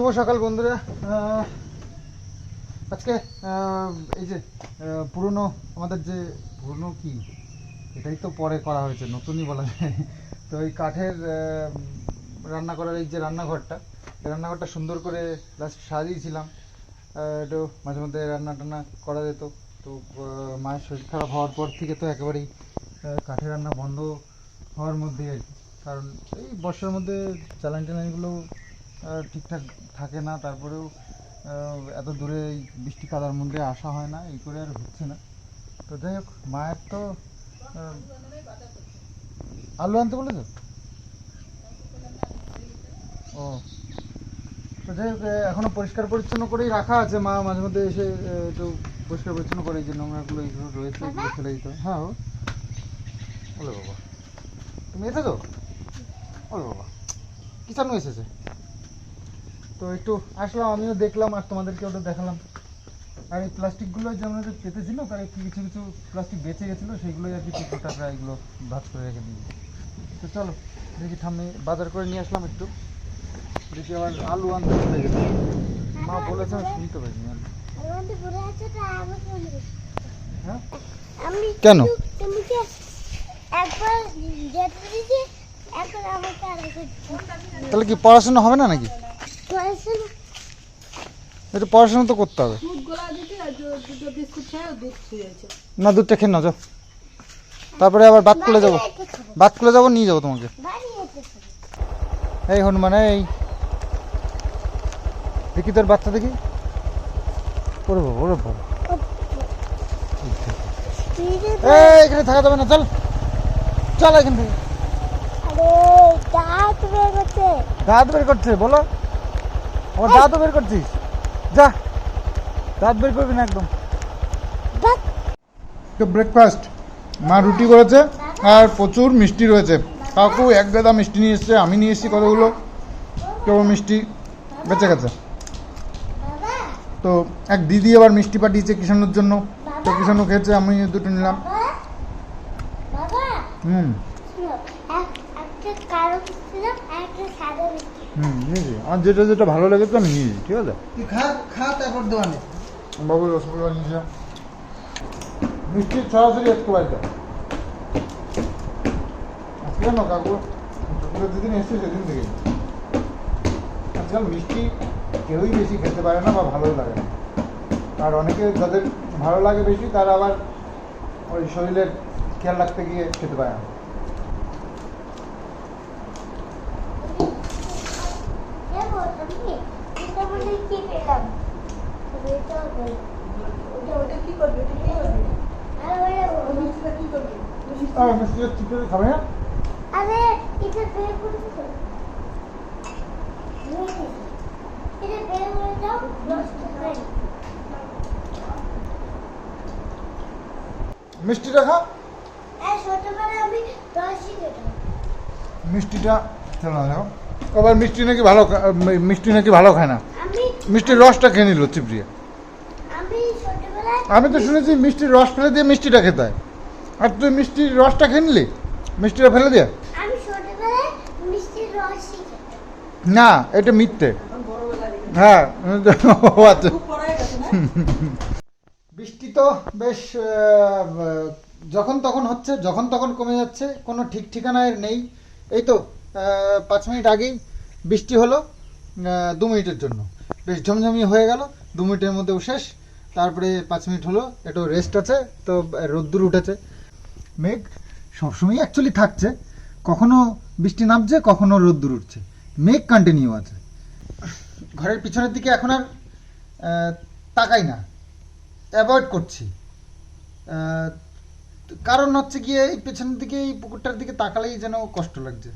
শুভ সকাল বন্ধুরা। আজকে এই যে পুরনো, আমাদের যে, পুরনো কি? এটাই তো পরে করা হয়েছে, নতুনই বলা যায়। তো এই কাঠের রান্না করার এই যে রান্নাঘরটা, এই রান্নাঘরটা সুন্দর করে লাস্ট সাজিয়েছিলাম। একটু মাঝে মধ্যে রান্না টান্না করা যেত। তো মায়ের শরীর খারাপ হওয়ার পর থেকে তো একেবারেই কাঠের রান্না বন্ধ হওয়ার মধ্যে আর কারণ এই বর্ষার মধ্যে জ্বালানি টালানিগুলো ঠিকঠাক থাকে না তারপরেও এত দূরে এই বৃষ্টি কাদার মধ্যে আসা হয় না এই করে আর হচ্ছে না। তো যাই হোক মায়ের তো আলু আনতে বলেছ? ও। তো যাই হোক এখনও পরিষ্কার পরিচ্ছন্ন করেই রাখা আছে মা মাঝে মধ্যে এসে একটু পরিষ্কার পরিচ্ছন্ন করে যে নোংরাগুলো এইগুলো রয়েছে এগুলো ফেলে দিতে হ্যাঁ ও বলে বাবা। তুমি এসেছ? ওরে বাবা। কি সামনে এসেছে? তো একটু আসলাম আমিও দেখলাম আর তোমাদেরকে ওটা দেখালাম। আর এই প্লাস্টিকগুলো যে আমরা যে পেতেছিল তার একটু কিছু কিছু প্লাস্টিক বেঁচে গেছিল সেইগুলোই আর কি টাকা এগুলো ভাজ করে রেখে দিই তো চলো দেখি ঠাম্মি বাজার করে নিয়ে আসলাম একটু। দেখি আবার আলু আনতে চলে গেছে। মা বলেছে আমি শুনতে আমাদের শুনব। হ্যাঁ? কেন? তাহলে কি পড়াশোনা হবে না নাকি? একটু পড়াশোনা তো করতে হবে। না দুধটা খেয়ে নাও যাও। তারপরে আবার বাদ খুলে যাব। বাদ খুলে যাব নিয়ে যাব তোমাকে। এই হনুমান এই। দেখি তোর বাচ্চা দেখি। ওরে বাবা ওরে বাবা। এই এখানে থাকা যাবে না চল। চল এখান থেকে। দাঁত বের করছে দাঁত বের করছে বলো। আমার দাঁতও বের করছিস। যা দাঁত বের করবি না একদম। তো ব্রেকফাস্ট মা রুটি করেছে আর প্রচুর মিষ্টি রয়েছে। কাকু এক গাদা মিষ্টি নিয়ে এসছে আমি নিয়ে এসেছি কতগুলো? কেউ মিষ্টি বেঁচে গেছে। তো এক দিদি আবার মিষ্টি পাঠিয়েছে কিষানোর জন্য। তো কিষানও খেয়েছে আমি দুটো নিলাম। হুম। একটা কালো একটা সাদা মিষ্টি। হুম নিয়েছি। আমার যেটা যেটা ভালো লাগে তো আমি নিয়েছি ঠিক আছে? তুই খা খা তারপর দোকানে বাবু রসগোল্লা নিয়েছিলাম। মিষ্টি সরাসরি একটু বাড়িতে। আজকে জানো কাকু যেদিন এসছে সেদিন থেকে আজকাল মিষ্টি কেউই বেশি খেতে পারে না বা ভালোই লাগে না। আর অনেকে যাদের ভালো লাগে বেশি তারা আবার ওই শরীরের খেয়াল রাখতে গিয়ে খেতে পারে না দেখো তুমি এটা মনে কি পেলাম এটাও পেলাম ওটা ওটা কি করবি ওটা কি করবি আর ওটা ওই মিষ্টিটা কি করবি আর মিষ্টিটা চিপে খাবে না আরে এটা বের করে দাও এটা বের করে দাও দশ টাকা মিষ্টিটা খা আমি মিষ্টিটা চলো দেখো। আবার মিষ্টি নাকি ভালো মিষ্টি নাকি ভালো খায় না? মিষ্টির রসটা খেয়ে নিল চিপড়িয়ে। আমি তো শুনেছি মিষ্টির রস ফেলে দিয়ে মিষ্টিটা খেতে হয়। আর তুই মিষ্টির রসটা খেয়ে মিষ্টিটা ফেলে দিয়ে? না এটা মিথ্যে। হ্যাঁ আচ্ছা। বৃষ্টি তো বেশ যখন তখন হচ্ছে যখন তখন কমে যাচ্ছে কোনো ঠিক ঠিকানায় নেই। এই তো পাঁচ মিনিট আগেই বৃষ্টি হলো দু মিনিটের জন্য। বেশ ঝমঝমি হয়ে গেল দু মিনিটের মধ্যেও শেষ। তারপরে পাঁচ মিনিট হলো, একটু রেস্ট আছে, তো রোদ্দুর উঠেছে। মেঘ সবসময় অ্যাকচুয়ালি থাকছে, কখনো বৃষ্টি নামছে, কখনো রোদ্দুর উঠছে। মেঘ কন্টিনিউ আছে। ঘরের পিছনের দিকে এখন আর তাকাই না। অ্যাভয়েড করছি। কারণ হচ্ছে গিয়ে এই পেছনের দিকে এই পুকুরটার দিকে তাকালেই যেন কষ্ট লাগছে।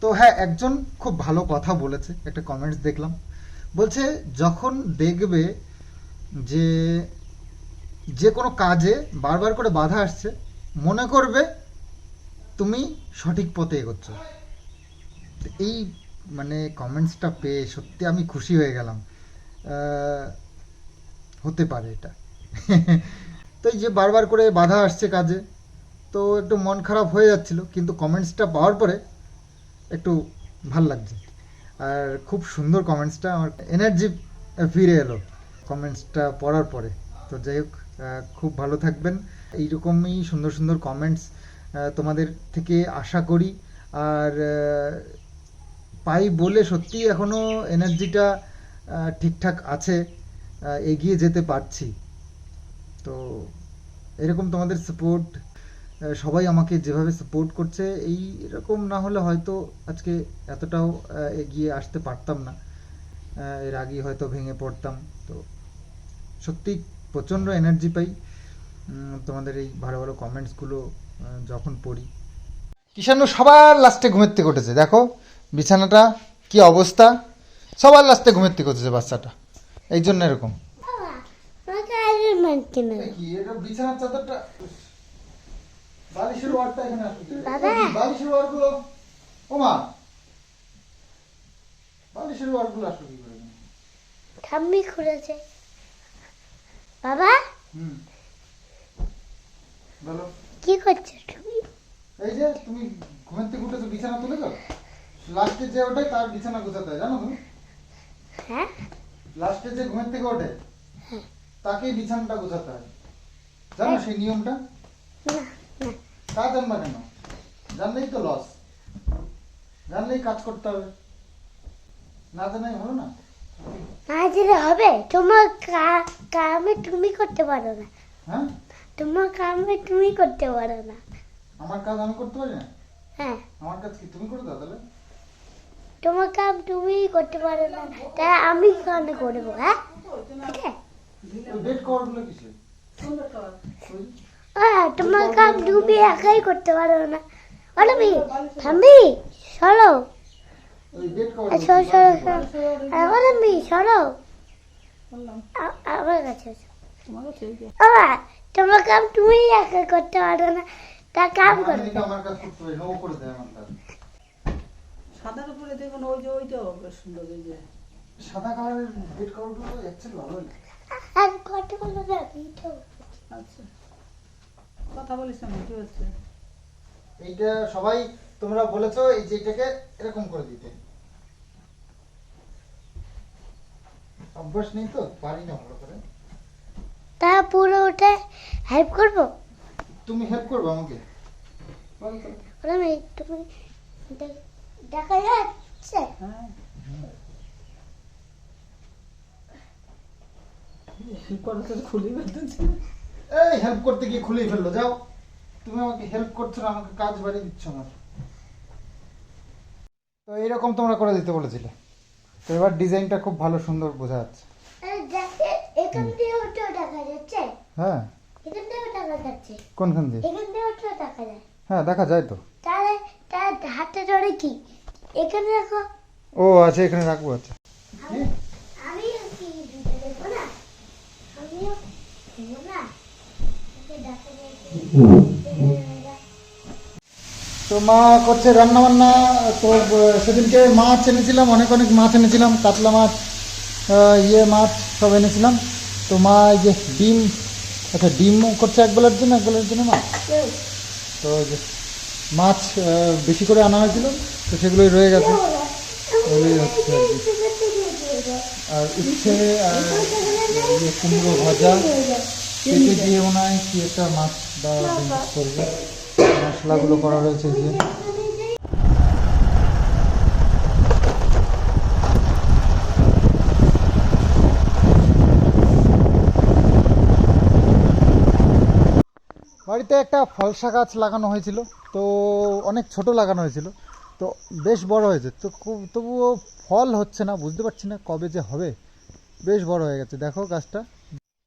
তো হ্যাঁ একজন খুব ভালো কথা বলেছে, একটা কমেন্টস দেখলাম। বলছে, যখন দেখবে যে যে কোনো কাজে বারবার করে বাধা আসছে, মনে করবে তুমি সঠিক পথে এগোচ্ছ। এই মানে কমেন্টসটা পেয়ে সত্যি আমি খুশি হয়ে গেলাম। হতে পারে এটা। তো এই যে বারবার করে বাধা আসছে কাজে, তো একটু মন খারাপ হয়ে যাচ্ছিল, কিন্তু কমেন্টসটা পাওয়ার পরে একটু ভালো লাগছে। আর খুব সুন্দর কমেন্টসটা আমার এনার্জি ফিরে এলো। কমেন্টসটা পড়ার পরে। তো যাই হোক খুব ভালো থাকবেন। এইরকমই সুন্দর সুন্দর কমেন্টস তোমাদের থেকে আশা করি। আর পাই বলে সত্যি এখনও এনার্জিটা ঠিকঠাক আছে এগিয়ে যেতে পারছি। তো এরকম তোমাদের সাপোর্ট সবাই আমাকে যেভাবে সাপোর্ট করছে এই এরকম না হলে হয়তো আজকে এতটাও এগিয়ে আসতে পারতাম না। এর আগে হয়তো ভেঙে পড়তাম। তো সত্যি প্রচণ্ড এনার্জি পাই। তোমাদের এই ভালো ভালো কমেন্টসগুলো যখন পড়ি। কিষাণু সবার লাস্টে ঘুমের থেকে উঠেছে। দেখো বিছানাটা কি অবস্থা? সবার লাস্টে ঘুমের থেকে উঠেছে বাচ্চাটা। এই জন্য এরকম। বিছানার চাদরটা বালিশের ওয়ারটা এখানে আসবে বালিশের ওয়ারগুলো ওমা বালিশের ওয়ারগুলো আসবে কি? ঠাম্মি খুলেছে। বাবা? বলো। কি করছ তুমি এই যে তুমি ঘুমের থেকে উঠেছো বিছানা তুলে তো লাস্টে যে ওঠে তার বিছানা গোছাতে হয় জানো তুমি? হ্যাঁ। লাস্টে যে ঘুমের থেকে ওঠে তাকেই বিছানাটা গোছাতে হয়। জানো সেই নিয়মটা? তা জানবা কেন? জানলেই তো লস জানলেই কাজ করতে হবে। না জানাই ভালো না। হবে। তোমার কামে তুমি করতে পারো না। হ্যাঁ? তোমার কামে তুমি করতে পারো না। আমার কাজ আমি করতে পারি না? হ্যাঁ। আমার কাজ কি তুমি করে দাও তাহলে? তোমার কাম তুমি করতে পারো না। তাই আমি কেন করব হ্যাঁ? ঠিক আছে? তোমার কাম তুমি একাই করতে পারো না। থাম্বি বেড কভার সরো সরো সরো সরো আমার কাছে বাবা তোমার কাম তুমি একা করতে পারো না। তা কাম করো। আমার কাজ করতে পারি ও করে দেয় আমার সাদার উপরে দেখুন ওই যে বেশ সুন্দর এই যে। সাদা কালারের বেড কভারগুলো অ্যাকচুয়ালি ভালো লাগে। আর তো। আচ্ছা। কথা বলিস না কি হচ্ছে। এইটা সবাই তোমরা বলেছ এই যে এটাকে এরকম করে দিতে। অভ্যাস নেই তো? পারি না ভালো করে। তা পুরো ওটা হেল্প করব? তুমি হেল্প করবে আমাকে? বল তো। অলমি তুমি দেখা যাচ্ছে। হ্যাঁ। এই হেল্প করতে গিয়ে খুলেই ফেলল যাও। তুমি আমাকে হেল্প করছ না আমাকে কাজ বাড়িয়ে দিচ্ছ আমার তো এইরকম তোমরা করে দিতে বলেছিলে। তো এবার ডিজাইনটা খুব ভালো সুন্দর বোঝা যাচ্ছে। আরে এখান দিয়ে ওটাও দেখা যাচ্ছে? হ্যাঁ। এখান দিয়েও দেখা যাচ্ছে? কোনখান দিয়ে? এখান দিয়ে ওটাও দেখা যায়। হ্যাঁ দেখা যায় তো। তাহলে তার হাতে ধরে কি? এখানে দেখো ও আছে এখানে রাখব আচ্ছা। কি? আমিও কি দেখব না? আমিও দেখব না? ওকে দেখা যাচ্ছে তো মা করছে রান্নাবান্না। তো সেদিনকে মাছ এনেছিলাম, অনেক অনেক মাছ এনেছিলাম, কাতলা মাছ ইয়ে মাছ সব এনেছিলাম। তো মা এই যে ডিম আচ্ছা ডিম করছে এক বেলার জন্য, এক বেলার জন্য মা তো মাছ বেশি করে আনা হয়েছিল, তো সেগুলোই রয়ে গেছে। হচ্ছে আর কি। আর ইয়ে কুমড়ো ভাজা। দিয়ে মনে হয় কি একটা মাছ বা করবে। মশলাগুলো করা রয়েছে যে। বাড়িতে একটা ফলসা গাছ লাগানো হয়েছিল, তো অনেক ছোট লাগানো হয়েছিল, তো বেশ বড় হয়েছে। তো খুব, তবুও ফল হচ্ছে না, বুঝতে পারছি না কবে যে হবে, বেশ বড় হয়ে গেছে। দেখো গাছটা।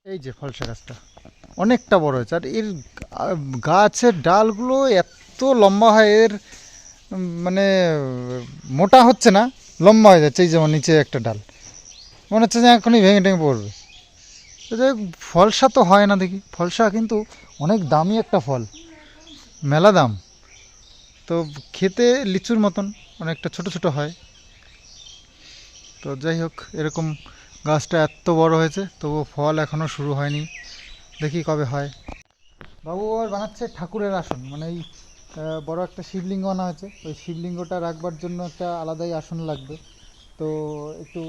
এই যে ফলসা গাছটা। অনেকটা বড় হয়েছে। আর এর গাছের ডালগুলো এত লম্বা হয়, এর মানে মোটা হচ্ছে না, লম্বা হয়ে যাচ্ছে, এই যেমন নিচে একটা ডাল। মনে হচ্ছে যে এখনই ভেঙে টেঙে পড়বে। ফলসা তো হয় না দেখি। ফলসা কিন্তু অনেক দামি একটা ফল, মেলা দাম। তো খেতে লিচুর মতন, অনেকটা ছোট ছোট হয়। তো যাই হোক, এরকম গাছটা এত বড় হয়েছে তবু ফল এখনও শুরু হয়নি। দেখি কবে হয়। বাবু আবার বানাচ্ছে ঠাকুরের আসন মানে এই বড় একটা শিবলিঙ্গ আনা হয়েছে। ওই শিবলিঙ্গটা রাখবার জন্য একটা আলাদাই আসন লাগবে। তো একটু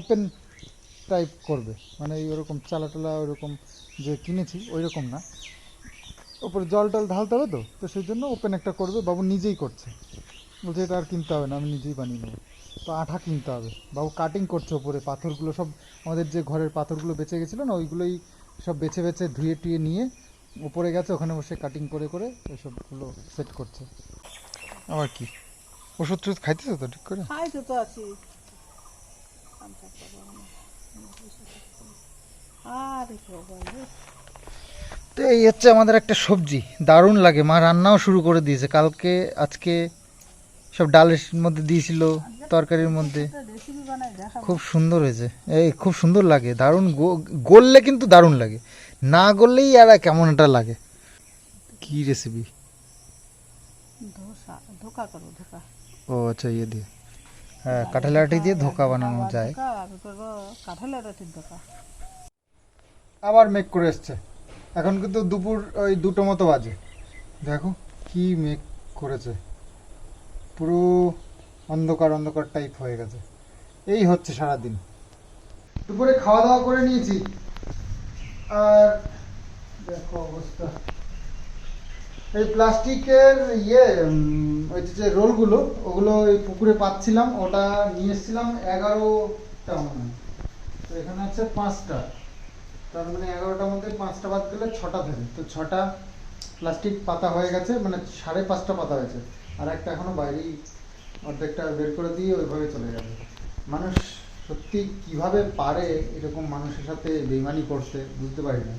ওপেন টাইপ করবে। মানে ওরকম চালা টালা ওরকম যে কিনেছি ওই রকম না। ওপরে জল টল ঢালতে হবে তো? তো সেই জন্য ওপেন একটা করবে। বাবু নিজেই করছে। বলছে, এটা আর কিনতে হবে না, আমি নিজেই বানিয়ে নেব। তো আঠা কিনতে হবে। বাবু কাটিং করছে ওপরে, পাথরগুলো সব, আমাদের যে ঘরের পাথরগুলো বেঁচে গেছিল না, ওইগুলোই সব বেছে বেছে ধুয়ে টুয়ে নিয়ে উপরে গেছে ওখানে বসে কাটিং করে করে এসবগুলো সেট করছে। আবার কি? ওষুধ টষুধ খাইতেছো তো ঠিক করে? খাইতে তো আছি। আর তো এই হচ্ছে আমাদের একটা সবজি। দারুণ লাগে। মা রান্নাও শুরু করে দিয়েছে। কালকে আজকে সব ডালের মধ্যে দিয়েছিল। তরকারির মধ্যে। খুব সুন্দর হয়েছে। এই খুব সুন্দর লাগে দারুণ গললে কিন্তু দারুণ লাগে। না গললেই আর কেমন একটা লাগে। কি রেসিপি ও আচ্ছা ইয়ে দিয়ে। হ্যাঁ কাঁঠালি আটি দিয়ে ধোকা বানানো যায়। কাঁঠালের আবার মেঘ করে এসছে। এখন কিন্তু দুপুর ওই দুটো মতো বাজে। দেখো কি মেঘ করেছে। পুরো অন্ধকার অন্ধকার টাইপ হয়ে গেছে। এই হচ্ছে সারাদিন। দুপুরে খাওয়া দাওয়া করে নিয়েছি। আর দেখো অবস্থা। এই প্লাস্টিকের ইয়ে ওই যে- রোলগুলো, ওগুলো ওই পুকুরে পাচ্ছিলাম। ওটা নিয়ে এসেছিলাম এগারোটা মনে হয়। তো এখানে আছে পাঁচটা। তার মানে এগারোটার মধ্যে পাঁচটা বাদ গেলে ছটা থাকে। তো ছটা প্লাস্টিক পাতা হয়ে গেছে মানে সাড়ে পাঁচটা পাতা হয়েছে। আর একটা এখনও বাইরেই অর্ধেকটা বের করে দিয়ে ওইভাবে চলে যাবে। মানুষ সত্যি কীভাবে পারে এরকম মানুষের সাথে বেইমানি করতে বুঝতে পারি না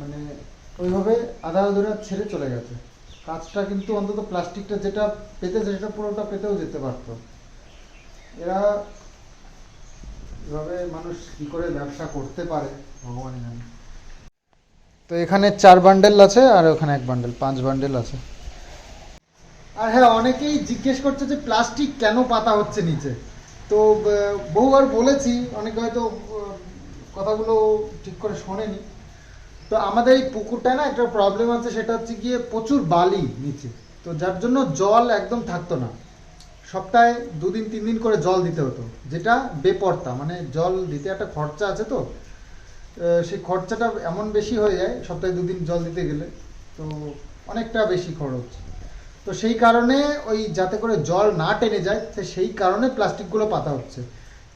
মানে ওইভাবে আধা আধুরা ছেড়ে চলে গেছে। কাজটা কিন্তু অন্তত প্লাস্টিকটা যেটা পেতেছে সেটা পুরোটা পেতেও যেতে পারতো। এরা এভাবে মানুষ কি করে ব্যবসা করতে পারে ভগবান জানে। তো এখানে চার বান্ডেল আছে আর ওখানে এক বান্ডেল পাঁচ বান্ডেল আছে। আর হ্যাঁ অনেকেই জিজ্ঞেস করছে যে প্লাস্টিক কেন পাতা হচ্ছে নিচে? তো বহুবার বলেছি, অনেকে হয়তো কথাগুলো ঠিক করে শোনেনি। তো আমাদের এই পুকুরটায় না একটা প্রবলেম আছে, সেটা হচ্ছে গিয়ে প্রচুর বালি নিচে। তো যার জন্য জল একদম থাকতো না। সপ্তাহে দুদিন তিন দিন করে জল দিতে হতো, যেটা বেপর্তা। মানে জল দিতে একটা খরচা আছে তো। সেই খরচাটা এমন বেশি হয়ে যায়, সপ্তাহে দুদিন জল দিতে গেলে। তো অনেকটা বেশি খরচ। তো সেই কারণে ওই যাতে করে জল না টেনে যায় সেই কারণে প্লাস্টিকগুলো পাতা হচ্ছে।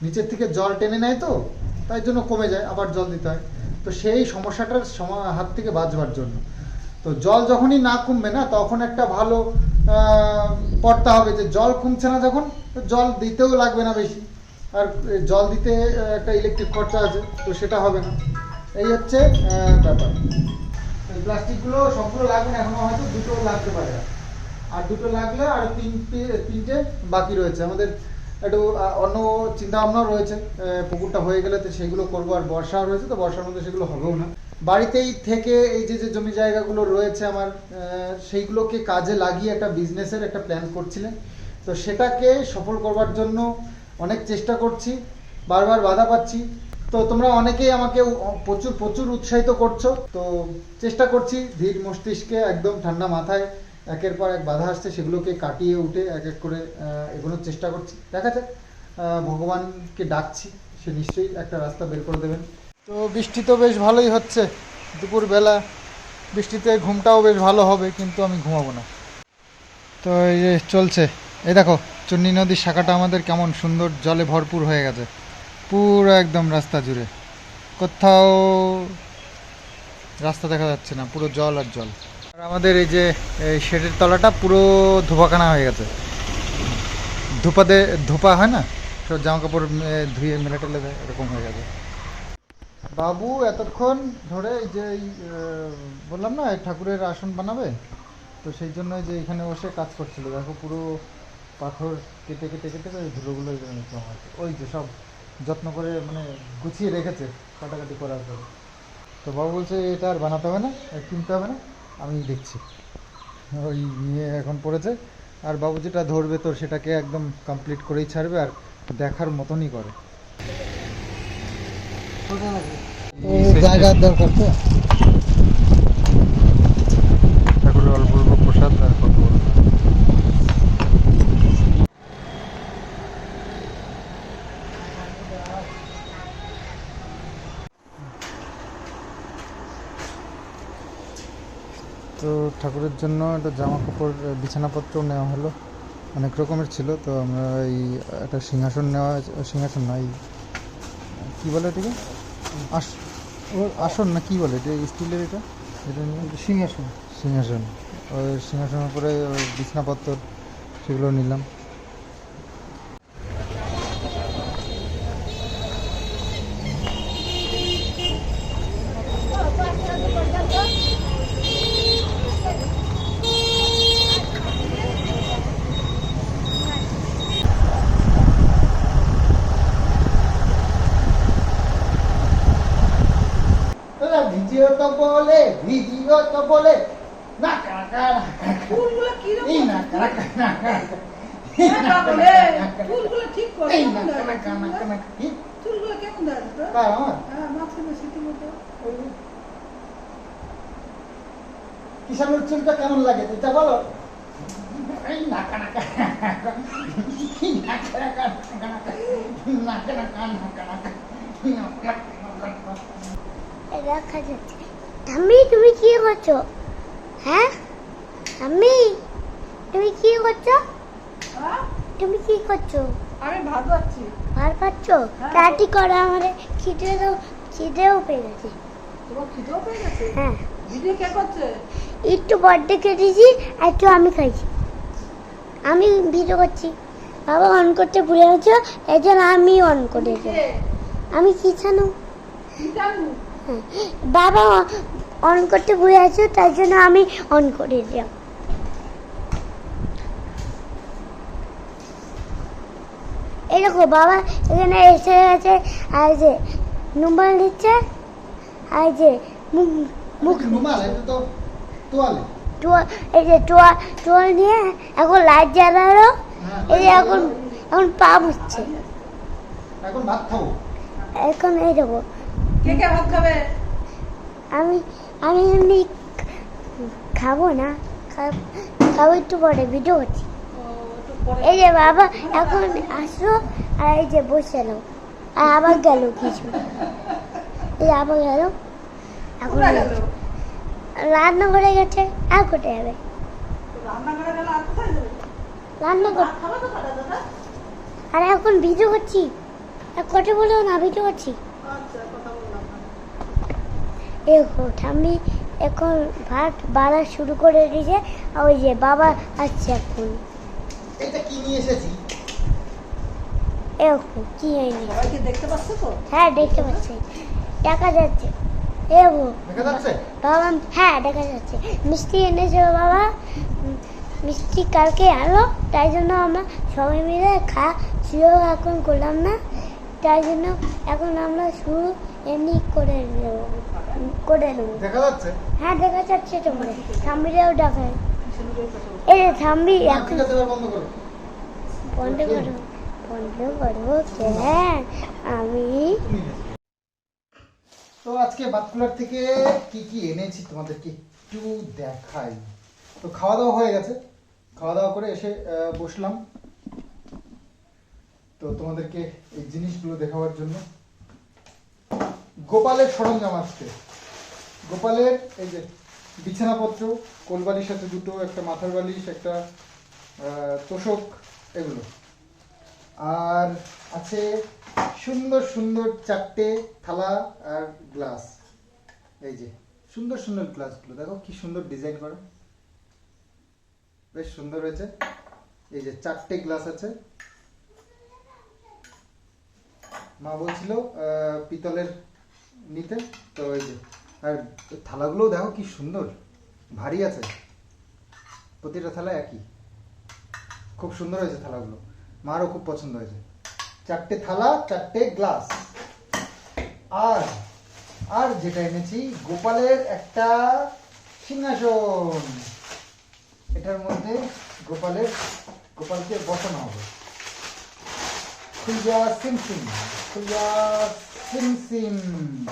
নিচের থেকে জল টেনে নেয় তো, তাই জন্য কমে যায়, আবার জল দিতে হয়। তো সেই সমস্যাটার সমা- হাত থেকে বাঁচবার জন্য। তো জল যখনই না কমবে না, তখন একটা ভালো পড়তে হবে যে জল কমছে না যখন জল দিতেও লাগবে না বেশি। আর জল দিতে একটা ইলেকট্রিক খরচা আছে, তো সেটা হবে না। এই হচ্ছে ব্যাপার। প্লাস্টিকগুলো সবগুলো লাগবে না, এখনও হয়তো দুটো লাগতে পারে। আর দুটো লাগলে আর তিনটে তিনটে বাকি রয়েছে। আমাদের একটু অন্য চিন্তা ভাবনাও রয়েছে পুকুরটা হয়ে গেলে তো সেগুলো করব। আর বর্ষা রয়েছে তো, বর্ষার মধ্যে সেগুলো হবেও না। বাড়িতেই থেকে এই যে যে জমি জায়গাগুলো রয়েছে আমার সেইগুলোকে কাজে লাগিয়ে একটা বিজনেসের একটা প্ল্যান করছিলেন। তো সেটাকে সফল করবার জন্য অনেক চেষ্টা করছি, বারবার বাধা পাচ্ছি। তো তোমরা অনেকেই আমাকে প্রচুর প্রচুর উৎসাহিত করছ। তো চেষ্টা করছি ধীর মস্তিষ্কে একদম ঠান্ডা মাথায় একের পর এক বাধা আসছে, সেগুলোকে কাটিয়ে উঠে এক এক করে এগোনোর চেষ্টা করছি। দেখা যাক ভগবানকে ডাকছি, সে নিশ্চয়ই একটা রাস্তা বের করে দেবেন। তো বৃষ্টি তো বেশ ভালোই হচ্ছে। দুপুরবেলা বৃষ্টিতে ঘুমটাও বেশ ভালো হবে, কিন্তু আমি ঘুমাবো না। তো এই যে চলছে। এই দেখো, চুন্নি নদীর শাখাটা আমাদের কেমন সুন্দর, জলে ভরপুর হয়ে গেছে। পুরো একদম রাস্তা জুড়ে। কোথাও রাস্তা দেখা যাচ্ছে না, পুরো জল আর জল। আর আমাদের এই যে শেডের তলাটা পুরো ধোপাখানা হয়ে গেছে। ধোপাতে ধোপা হয় না? সব জামা কাপড় ধুয়ে মেলে টেলে এরকম হয়ে গেছে। বাবু, এতক্ষণ ধরে এই যে বললাম না ঠাকুরের আসন বানাবে? তো সেই জন্য যে এখানে বসে কাজ করছিল। দেখো পুরো পাথর কেটে কেটে কেটে ওই ধুলোগুলো ওই যে সব যত্ন করে মানে গুছিয়ে রেখেছে, কাটাকাটি করার পরে তো বাবু বলছে, এটা আর বানাতে হবে না কিনতে হবে না? আমি দেখছি। ওই নিয়ে এখন পড়েছে। আর বাবু যেটা ধরবে তো সেটাকে একদম কমপ্লিট করেই ছাড়বে আর দেখার মতনই করে। জায়গার দরকার তো। অল্প অল্প প্রসাদ আর কত বড়। তো ঠাকুরের জন্য একটা জামা কাপড় বিছানাপত্র নেওয়া হলো। অনেক রকমের ছিল তো আমরা এই একটা সিংহাসন নেওয়া সিংহাসন না এই কী বলে এটাকে? আস ও আসন না কী বলে? এটা স্টিলের এটা? এটা নিয়ে? সিংহাসন। সিংহাসন। ওই সিংহাসনের উপরে বিছানাপত্র সেগুলো নিলাম। চুলগুলো কেমন দাঁড়াতো হ্যাঁ মাঝখানে সিটির মতো কিষানের চুলটা কেমন লাগে এটা বলো আমি তুমি কি করছ হ্যাঁ আমি তুমি কি করছ তুমি কি করছ আমি ভাত পাচ্ছি ভার পাচ্ছ? হ্যাঁ। তাড়াতাড়ি করো আমার খিদেও খিদেও পেয়ে গেছে। তোমার খিদেও পেয়ে গেছে? হ্যাঁ। ভিডিও কে করছে? একটু বড্ডে কেটেছি একটু আমি খাইছি। আমি ভিডিও করছি। বাবা অন করতে ভুলে গেছো এই জন্য আমি অন করেছি? আমি কি জানো? হ্যাঁ, বাবা অন করতে ভুলে গেছো তাই জন্য আমি অন করে দিলাম। এই দেখো বাবা এখানে এসে গেছে আর যে নুম্বার দিচ্ছে আর যে মুখ মুখ রুমাল? এটা তো তোয়ালে। টোয়া এই যে টোয়া টোয়া নিয়ে এখন লাইট জ্বালালো এই যে এখন এখন পা বুঝছে এখন ভাত খাব? এখন এই দেখো। কে কে ভাত খাবে? আমি আমি এমনি খাব না খাব একটু পরে ভিডিও করছি। এই যে বাবা এখন আসলো আর এই যে বসে এলো আর আবার গেল কিছু। এই আবার গেল। এখন কোথায় রান্না করে গেছে আর কোথায় যাবে? রান্নাঘরে আর এখন ভিডিও করছি। আর কটা বলো না ভিডিও করছি। আচ্ছা, কথা বললাম। না। দেখো ঠাম্মি এখন ভাত বাড়া শুরু করে দিয়েছে আর ওই যে বাবা আসছে এখন। এটা কি নিয়ে এসেছি? দেখো কি হয়নি? সবাই দেখতে পাচ্ছ তো? হ্যাঁ দেখতে পাচ্ছি। দেখা যাচ্ছে। দেখো দেখা যাচ্ছে? বাবা হ্যাঁ দেখা যাচ্ছে। মিষ্টি এনেছে বাবা। মিষ্টি কালকে আনলো তাই জন্য আমরা সবাই মিলে খা শুয়েও এখন করলাম না। তাই জন্য এখন আমরা শুরু এমনি করে নেব। করে নেব। দেখা যাচ্ছে? হ্যাঁ দেখা যাচ্ছে তোমরা। থাম্বিটাও দেখায়। কিষাণুরের যে থাম্বি এখন। বন্ধ করো। বন্ধ করো বন্ধ হ্যাঁ আমি তো আজকে বাতকুলার থেকে কি কি এনেছি তোমাদেরকে একটু দেখাই। তো খাওয়া দাওয়া হয়ে গেছে। খাওয়া দাওয়া করে এসে বসলাম। তো তোমাদেরকে এই জিনিসগুলো দেখাবার জন্য। গোপালের সরঞ্জাম আজকে। গোপালের এই যে বিছানাপত্র, কোলবালির সাথে দুটো, একটা মাথার বালিশ, একটা তোষক, এগুলো। আর আছে সুন্দর সুন্দর চারটে থালা আর গ্লাস। এই যে, সুন্দর সুন্দর গ্লাসগুলো। দেখো কি সুন্দর ডিজাইন করা। বেশ সুন্দর হয়েছে। এই যে চারটে গ্লাস আছে। মা বলছিল পিতলের নিতে। তো এই যে আর থালাগুলো দেখো কি সুন্দর। ভারী আছে। প্রতিটা থালা একই। খুব সুন্দর হয়েছে থালাগুলো। মারও খুব পছন্দ হয়েছে। চারটে থালা, চারটে গ্লাস। আর আর যেটা এনেছি, গোপালের একটা সিংহাসন। এটার মধ্যে গোপালের, গোপালকে বসানো হবে। খুলজা সিম সিম। খুলজা সিম সিম।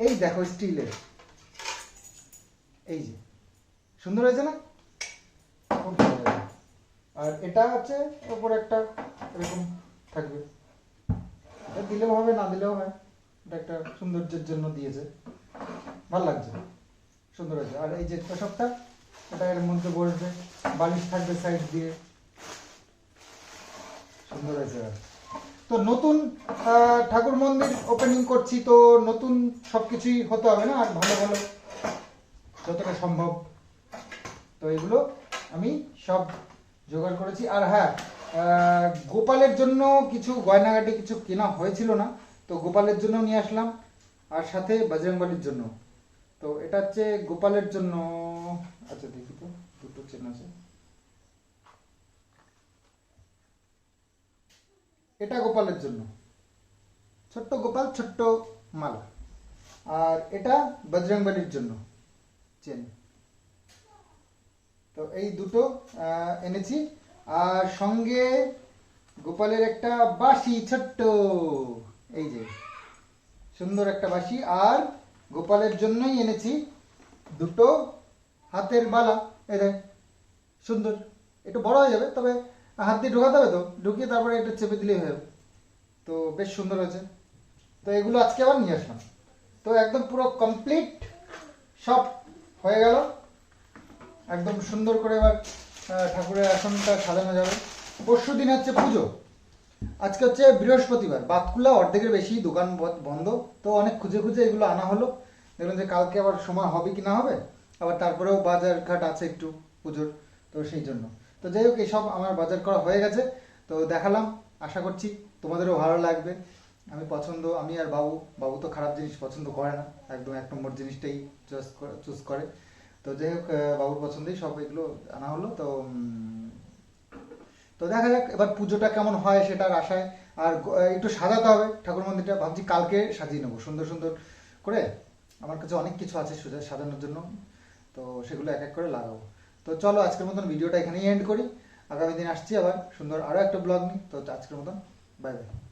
এই দেখো স্টিলের। এই যে। সুন্দর হয়েছে না। আর এটা হচ্ছে ওপর একটা এরকম থাকবে। দিলেও হবে, না দিলেও হয়। এটা একটা সৌন্দর্যের জন্য দিয়েছে। ভালো লাগছে। সুন্দর হয়েছে। আর এই যে তোষকটা এটা এর মধ্যে বসবে। বালিশ থাকবে সাইড দিয়ে। সুন্দর হয়েছে। আর। তো নতুন ঠাকুর মন্দির ওপেনিং করছি, তো নতুন সবকিছুই হতে হবে না? আর ভালো ভালো যতটা সম্ভব। তো এগুলো আমি সব জোগাড় করেছি। আর হ্যাঁ গোপালের জন্য কিছু গয়নাগাটি কিছু কেনা হয়েছিল না, তো গোপালের জন্য নিয়ে আসলাম। আর সাথে বজরংবলির জন্য। তো এটা হচ্ছে গোপালের জন্য আচ্ছা দেখি তো, দুটো চেন আছে। এটা গোপালের জন্য। ছোট্ট গোপাল, ছোট্ট মালা। আর এটা বজরংবলির জন্য চেন। তো এই দুটো এনেছি। আর সঙ্গে গোপালের একটা বাঁশি, ছোট্ট। এই যে, সুন্দর একটা বাঁশি। আর গোপালের জন্যই এনেছি দুটো হাতের বালা দেখ, সুন্দর। একটু বড় হয়ে যাবে, তবে হাত দিয়ে ঢোকাতে হবে তো? ঢুকিয়ে তারপরে এটা চেপে দিলেই হয়ে যাবে। তো বেশ সুন্দর হয়েছে। তো এগুলো আজকে আবার নিয়ে আসলাম। তো একদম পুরো কমপ্লিট সব হয়ে গেল। একদম সুন্দর করে এবার ঠাকুরের আসনটা সাজানো যাবে। পরশু দিন হচ্ছে পুজো। আজকে হচ্ছে বৃহস্পতিবার। বাতকুলা অর্ধেকের বেশি, দোকান বন্ধ। তো অনেক খুঁজে খুঁজে এগুলো আনা হলো। দেখলাম যে কালকে আবার সময় হবে কি না হবে। আবার তারপরেও বাজার ঘাট আছে একটু পুজোর। তো সেই জন্য। তো যাই হোক, এসব আমার বাজার করা হয়ে গেছে। তো দেখালাম, আশা করছি তোমাদেরও ভালো লাগবে। আমি পছন্দ, আমি আর বাবু বাবু তো খারাপ জিনিস পছন্দ করে না। একদম এক নম্বর জিনিসটাই চয়েস চুজ করে। তো যাই হোক বাবুর পছন্দেই সব এগুলো আনা হলো। তো তো দেখা যাক, এবার পুজোটা কেমন হয় সেটার আশায়। আর একটু সাজাতে হবে। ঠাকুর মন্দিরটা ভাবছি কালকে সাজিয়ে নেব, সুন্দর সুন্দর করে। আমার কাছে অনেক কিছু আছে সাজানোর জন্য। তো সেগুলো এক এক করে লাগাবো। তো চলো আজকের মতন ভিডিওটা এখানেই এন্ড করি। আগামী দিন আসছি আবার সুন্দর আরও একটা ব্লগ নিই তো আজকের মতন বাই বাই